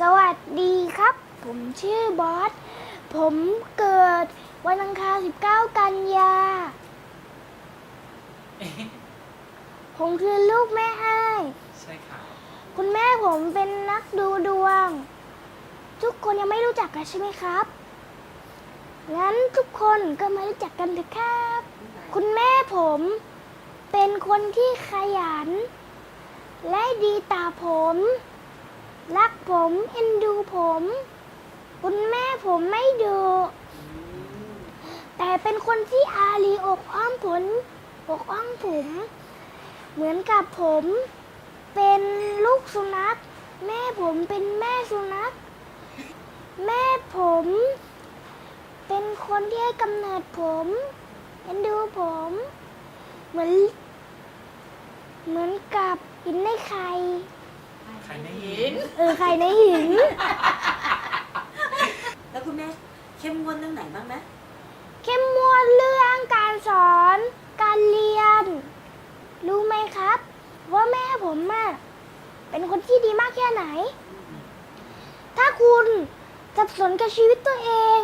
สวัสดีครับ ผมชื่อบอส ผมเกิดวันอังคาร 19 กันยาผมคือลูกแม่อ้าย ใช่ค่ะคุณแม่ผมเป็นนักดูดวง ทุกคนยังไม่รู้จักกันใช่ไหมครับ งั้นทุกคนก็มารู้จักกันเถอะครับ คุณแม่ผมเป็นคนที่ขยัน และดีต่อผม รักผมเอ็นดูผม คุณแม่ผมไม่ดุแต่เป็นคนที่อารีอกอ้อมผลอกอ้อมผม เหมือนกับผม เป็นลูกสุนัข แม่ผมเป็นแม่สุนัข แม่ผม เป็นคนที่ให้กำเนิดผมเอ็นดูผม เหมือน เหมือนกับหินในไข่ ใครไม่เห็นเออไข่ในหิน แล้วคุณแม่เข้มงวดเรื่องไหนบ้างไหมเข้มงวดเรื่องการสอน การเรียน รู้ไหมครับ ว่าแม่ผมอะเป็นคนที่ดีมากแค่ไหน ถ้าคุณสับสนกับชีวิตตัวเอง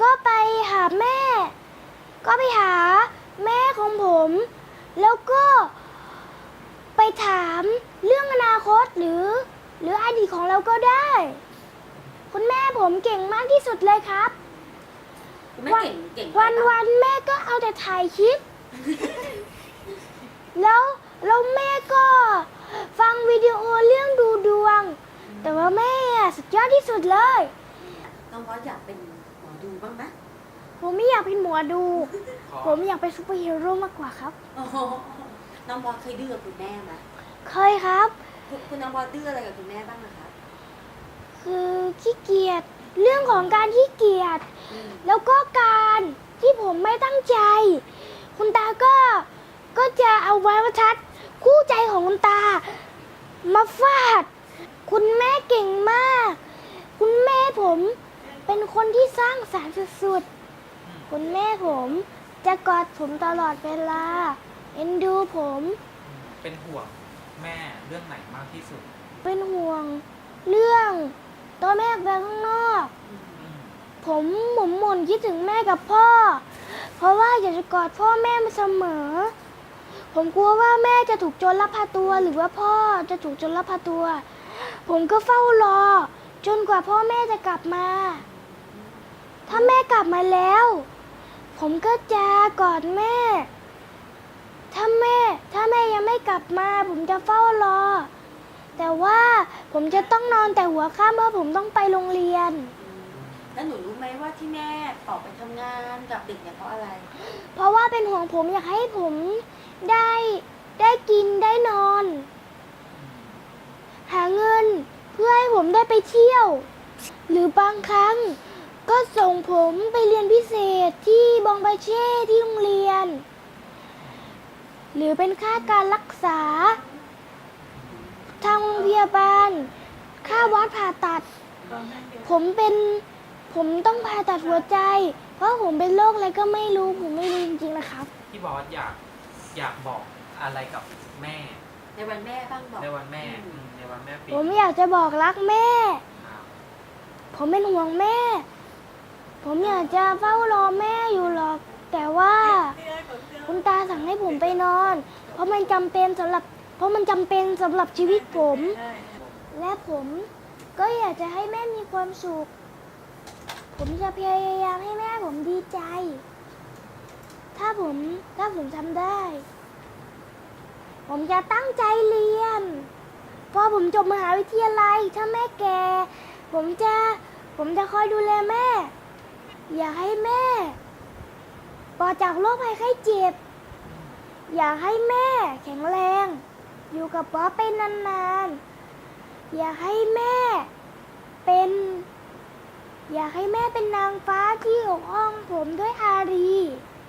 ก็ไปหาแม่ ก็ไปหาแม่ของผม แล้วก็ไปถาม เรื่องอนาคตหรือ หรืออดีตของเราก็ได้ คุณแม่ผมเก่งมากที่สุดเลยครับ คุณแม่เก่งเก่งวันอะไรบ้างวันๆแม่ก็เอาแต่ถ่ายคลิป แล้วแล้วแม่ก็ฟังวิดีโอเรื่องดูดวง แต่ว่าแม่อะสุดยอดที่สุดเลย น้องบอสอยากเป็นหมอดูบ้างไหมผมไม่อยากเป็นหมอดูขอผมอยากเป็นซูเปอร์ฮีโร่มากกว่าครับ โอ้โหน้องบอสเคยดื้อกับคุณแม่ไหม เคยครับ คุณคุณน้องบอสดื้ออะไรกับคุณแม่บ้างนะคะคือขี้เกียจเรื่องของการขี้เกียจอืมแล้วก็การที่ผมไม่ตั้งใจ คุณตาก็ก็จะเอาไว้ประทัด คู่ใจของคุณตา มาฟาด คุณแม่เก่งมาก คุณแม่ผมเป็นคนที่สร้างสรรค์สุดๆคุณแม่ผมจะกอดผมตลอดเวลา เอ็นดูผม เป็นห่วง แม่เรื่องไหนมากที่สุด เป็นห่วง เรื่องตัวแม่ไปข้างนอก อืมผมหมุนหมุนคิดถึงแม่กับพ่อ เพราะว่าอยากจะกอดพ่อแม่มาเสมอ ผมกลัวว่าแม่จะถูกโจรลักพาตัวหรือว่าพ่อจะถูกโจรลักพาตัว ผมก็เฝ้ารอ จนกว่าพ่อแม่จะกลับมา ถ้าแม่กลับมาแล้ว ผมก็จะกอดแม่ ถ้าแม่ ถ้าแม่ยังไม่กลับมา ผมจะเฝ้ารอ แต่ว่าผมจะต้องนอนแต่หัวค่ำเพราะผมต้องไปโรงเรียนอืมแล้วหนูรู้ไหมว่าที่แม่ออกไปทำงานกับเด็กเนี่ยเพราะอะไร เพราะว่าเป็นห่วงผมอยากให้ผมได้ได้กินได้นอน หาเงินเพื่อให้ผมได้ไปเที่ยว หรือบางครั้ง ก็ส่งผมไปเรียนพิเศษที่บองบาเช่ที่โรงเรียน หรือเป็นค่าการรักษา ทางโรงพยาบาล ค่าวัดผ่าตัด ผมเป็น ผมต้องผ่าตัดหัวใจ เพราะผมเป็นโรคอะไรก็ไม่รู้ ผมไม่รู้จริงๆนะครับ พี่บอสอยากอยากบอกอะไรกับแม่ ในวันแม่บ้างบอกในวันแม่อือืมมในวันแม่ปีผมอยากจะบอกรักแม่ ครับ ผมเป็นห่วงแม่ ผมอยากจะเฝ้ารอแม่อยู่หรอก แต่ว่าคุณตาสั่ง ให้ผมไปนอน เพราะมันจำเป็นสำหรับ เพราะมันจำเป็นสำหรับชีวิตผม และผมก็อยากจะให้แม่มีความสุข ผมจะพยายามให้แม่ผมดีใจ ถ้าผมถ้าผมทำได้ ผมจะตั้งใจเรียน พอผมจบมหาวิทยาลัย ถ้าแม่แก่ ผมจะผมจะคอยดูแลแม่ อยากให้แม่ปลอดจากโรคภัยไข้เจ็บ อยากให้แม่แข็งแรง อยู่กับป๊อไปนานๆ อยากให้แม่เป็น อยากให้แม่เป็นนางฟ้าที่อกอ้องผมด้วยอารี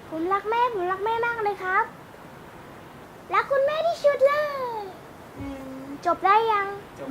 ผมรักแม่ ผมรักแม่มากเลยครับ รักคุณแม่ที่สุดเลย จบได้ยัง จบ